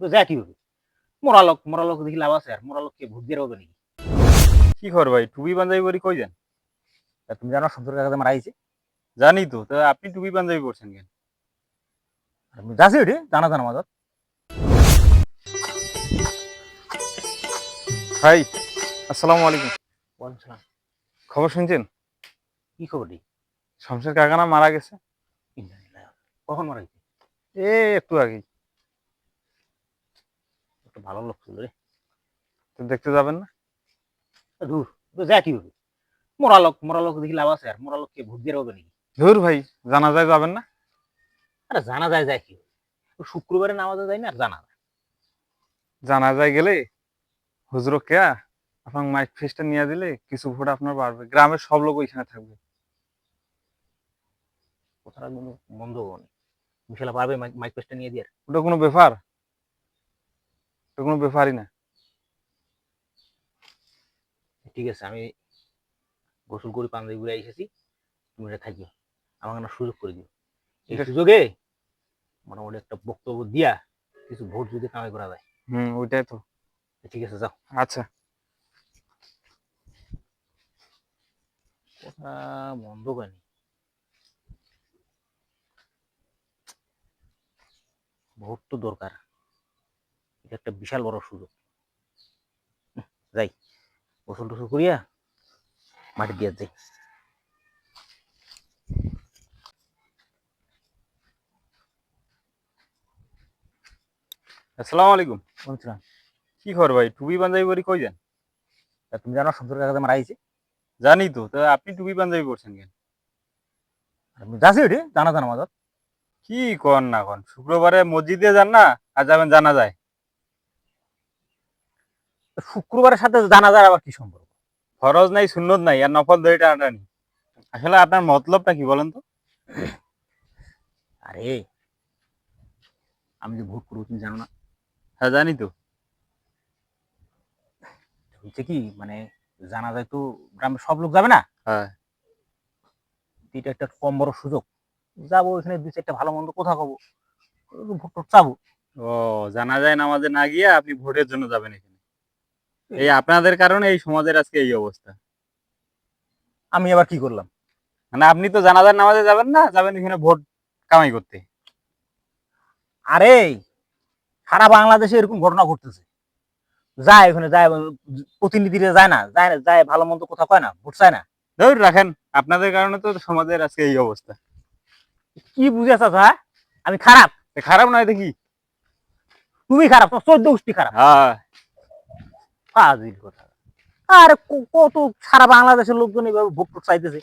তো যা কি হবে? মরা লোক মরা দেখি লাভ আছে আর মরা লোককে ভোট দিয়ে হবে নাকি কি খবর ভাই? টুপি পাঞ্জাবি পরি কই যান? তুমি জানো সন্তর কাকাতে মারা আইছে। জানি তো তা আপনি টুপি পাঞ্জাবি পরছেন কেন? আমি যাচ্ছি ওটি জানা জানা মাঝত ভাই আসসালামু আলাইকুম। বলছিলাম খবর শুনছেন? কি খবর দি শমশের কাকানা মারা গেছে? কখন মারা গেছে? এ একটু আগেই। একটু ভালো লোক ছিল রে। তো দেখতে যাবেন না? দূর তো যা কি হবে? মরা লোক মরা লোক দেখি লাভ আছে আর। মরা লোককে ভোট দিয়ে হবে নাকি? ধুর ভাই জানা যায় যাবেন না? আরে জানা যায় যায় কি শুক্রবারে নামাজে যায় না আর জানা যায়? জানা যায় গেলে হুজুর কেয়া আপনার মাইক ফেসটা নিয়ে দিলে কিছু ভোট আপনার বাড়বে। গ্রামের সব লোক ওইখানে থাকবে। কথাটা বন্ধ বিশালা পারবে মাইক- পেস্টটা নিয়ে দিয়ে? ওটা কোনো ব্যাপার? কোনো ব্যাপারই না। ঠিক আছে আমি গোসল করে পাঞ্জাবি ঘুরে এসেছি তুমি এটা থাকিও আমাকে না সুযোগ করে দিও। এই সুযোগে মোটামুটি একটা বক্তব্য দিয়া কিছু ভোট যদি কামাই করা যায়। হুম ওইটাই তো। ঠিক আছে যাও। আচ্ছা। কথা বন্ধ করেনি ভোট তো দরকার। এটা একটা বিশাল বড় সুযোগ। যাই গোসল টোসল করিয়া মাটি দিয়া যাই। আসসালামু আলাইকুম। বলছিলাম কি খবর ভাই? টুপি পাঞ্জাবি পরি কই যান? তুমি জানো সন্তর কাকাতে মারা আইছে জানি তো তা আপনি টুপি পাঞ্জাবি পরছেন কেন? যাচ্ছি ওটি জানা জানা মাঝত কি কন না কন শুক্রবারে মসজিদে যান না আর যাবেন জানা যায়। শুক্রবারের সাথে জানা যায় আবার কি সম্পর্ক? ফরজ নাই সুন্নত নাই আর নফল ধরে টানাটানি। আসলে আপনার মতলবটা কি বলেন তো? আরে আমি যে ভোট করব তুমি জানো না? হ্যাঁ জানি তো। হচ্ছে কি মানে জানা যায় তো গ্রামের সব লোক যাবে না? হ্যাঁ। এটা একটা কম বড় সুযোগ। যাব এখানে দুই চারটা ভালো মন্দ কথা একটু ভোট চাবো। ও জানা যায় নামাজে না গিয়ে আপনি ভোটের জন্য যাবেন এখানে। এই আপনাদের কারণে এই সমাজের আজকে এই অবস্থা। আমি আবার কি করলাম? মানে আপনি তো জানাজার নামাজে যাবেন না যাবেন এখানে ভোট কামাই করতে। আরে সারা বাংলাদেশে এরকম ঘটনা ঘটতেছে। যায় ওখানে যায় প্রতিনিধিরা যায় না যায় না যায় ভালো মন্দ কথা কয় না ভোট চায় না। ধর রাখেন আপনাদের কারণে তো সমাজের আজকে এই অবস্থা। কি বুঝে চাচা? আমি খারাপ। খারাপ নয় দেখি। তুমি খারাপ তোমার চোদ্দ গোষ্ঠী খারাপ। হ্যাঁ। ফাজিল কথা। আর কত সারা বাংলাদেশের লোকজন এইভাবে ভোট চাইতেছে।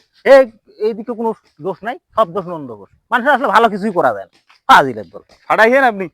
এইদিকে কোনো দোষ নাই, সব দোষ নন্দ ঘোষ মানুষের আসলে ভালো কিছুই করা যায় না। ফাজিলের দল ফাটাইছেন আপনি।